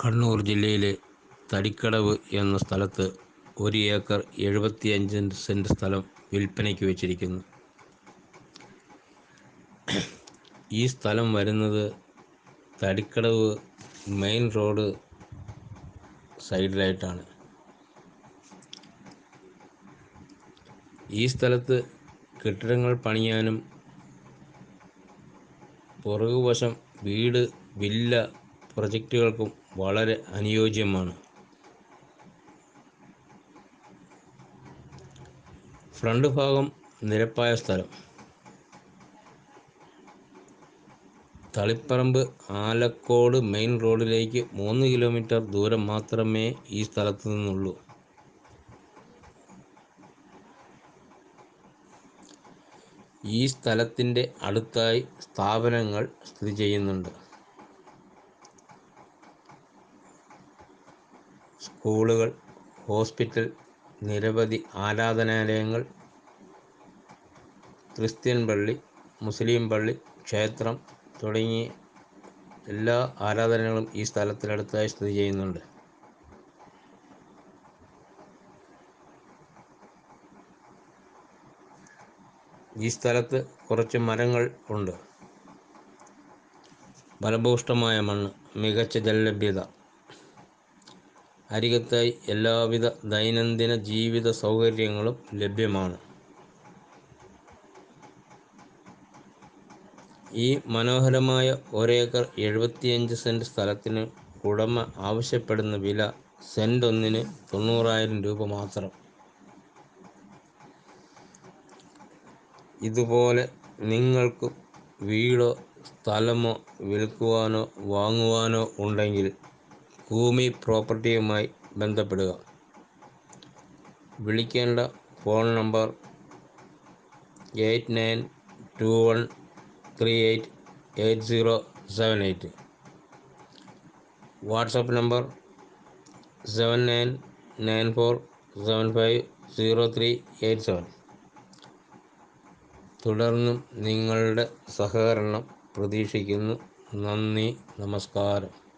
കണ്ണൂർ ജില്ലയിലെ തടിക്കടവ് എന്ന സ്ഥലത്ത് ഒരു ഏക്കർ എഴുപത്തിയഞ്ച് സെന്റ് സ്ഥലം വിൽപ്പനയ്ക്ക് വെച്ചിരിക്കുന്നു. ഈ സ്ഥലം വരുന്നത് തടിക്കടവ് മെയിൻ റോഡ് സൈഡിലായിട്ടാണ്. ഈ സ്ഥലത്ത് കെട്ടിടങ്ങൾ പണിയാനും പുറകുവശം വീട് വില്ല പ്രൊജക്റ്റുകൾക്കും വളരെ അനുയോജ്യമാണ്. ഫ്രണ്ട് ഭാഗം നിരപ്പായ സ്ഥലം. തളിപ്പറമ്പ് ആലക്കോട് മെയിൻ റോഡിലേക്ക് മൂന്ന് കിലോമീറ്റർ ദൂരം മാത്രമേ ഈ സ്ഥലത്തു നിന്നുള്ളൂ. ഈ സ്ഥലത്തിന്റെ അടുത്തായി സ്ഥാപനങ്ങൾ സ്ഥിതി ചെയ്യുന്നുണ്ട്. സ്കൂളുകൾ ഹോസ്പിറ്റൽ നിരവധി ആരാധനാലയങ്ങൾ ക്രിസ്ത്യൻ പള്ളി മുസ്ലിം പള്ളി ക്ഷേത്രം തുടങ്ങിയ എല്ലാ ആരാധനകളും ഈ സ്ഥലത്തിനടുത്തായി സ്ഥിതി ചെയ്യുന്നുണ്ട്. ഈ സ്ഥലത്ത് കുറച്ച് മരങ്ങൾ ഉണ്ട്. ഫലഭൂഷ്ടമായ മണ്ണ് മികച്ച ജലലഭ്യത അരികത്തായി എല്ലാവിധ ദൈനംദിന ജീവിത സൗകര്യങ്ങളും ലഭ്യമാണ്. ഈ മനോഹരമായ ഒരേക്കർ എഴുപത്തിയഞ്ച് സെന്റ് സ്ഥലത്തിന് ഉടമ ആവശ്യപ്പെടുന്ന വില സെന്റ് ഒന്നിന് തൊണ്ണൂറായിരം രൂപ മാത്രം. ഇതുപോലെ നിങ്ങൾക്ക് വീടോ സ്ഥലമോ വിൽക്കുവാനോ വാങ്ങുവാനോ ഉണ്ടെങ്കിൽ ഭൂമി പ്രോപ്പർട്ടിയുമായി ബന്ധപ്പെടുക. വിളിക്കേണ്ട phone number eight nine two one three eight eight zero seven eight. WhatsApp number seven nine nine four seven five zero three eight seven. തുടർന്നും നിങ്ങളുടെ സഹകരണം പ്രതീക്ഷിക്കുന്നു. നന്ദി നമസ്കാരം.